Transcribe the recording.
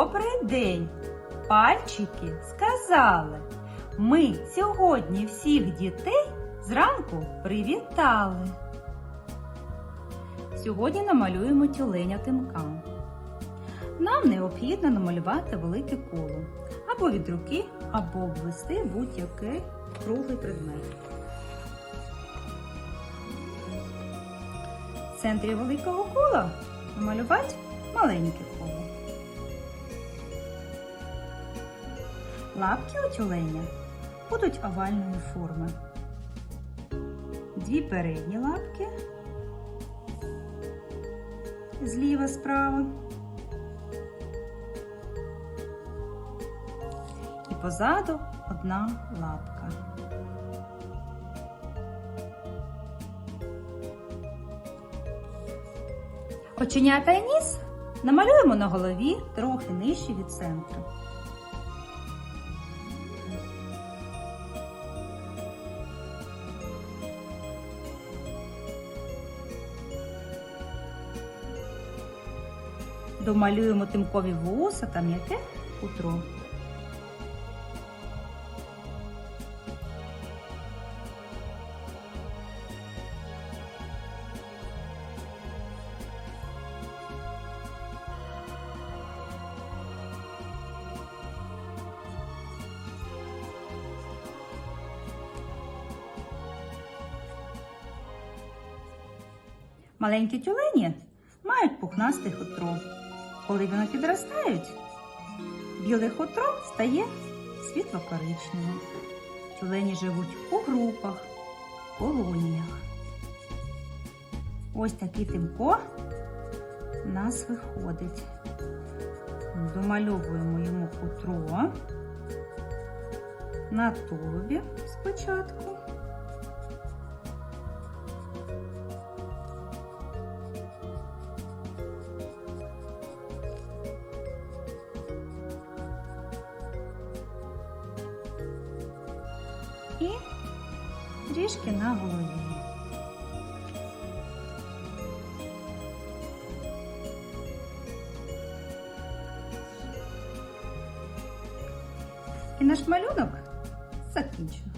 Добрий день! Пальчики сказали. Ми сьогодні всіх дітей зранку привітали. Сьогодні намалюємо тюленя тимка. Нам необхідно намалювати велике коло або від руки, або обвести будь-який круглий предмет. В центрі великого кола намалювати маленьке коло. Лапки у тюленя будуть овальної форми. Дві передні лапки зліва справа. І позаду одна лапка. Оченята і ніс намалюємо на голові трохи нижче від центру. Домалюємо тимкові вуса та м'яке хутро. Маленькі тюлені мають пухнасте хутро. Коли вони підростають, біле хутро стає світло-коричневим. Тюлені живуть у групах, колоніях. Ось такий тимко у нас виходить. Домальовуємо йому хутро на тулубі спочатку. Трішки на голові. І наш малюнок закінчено.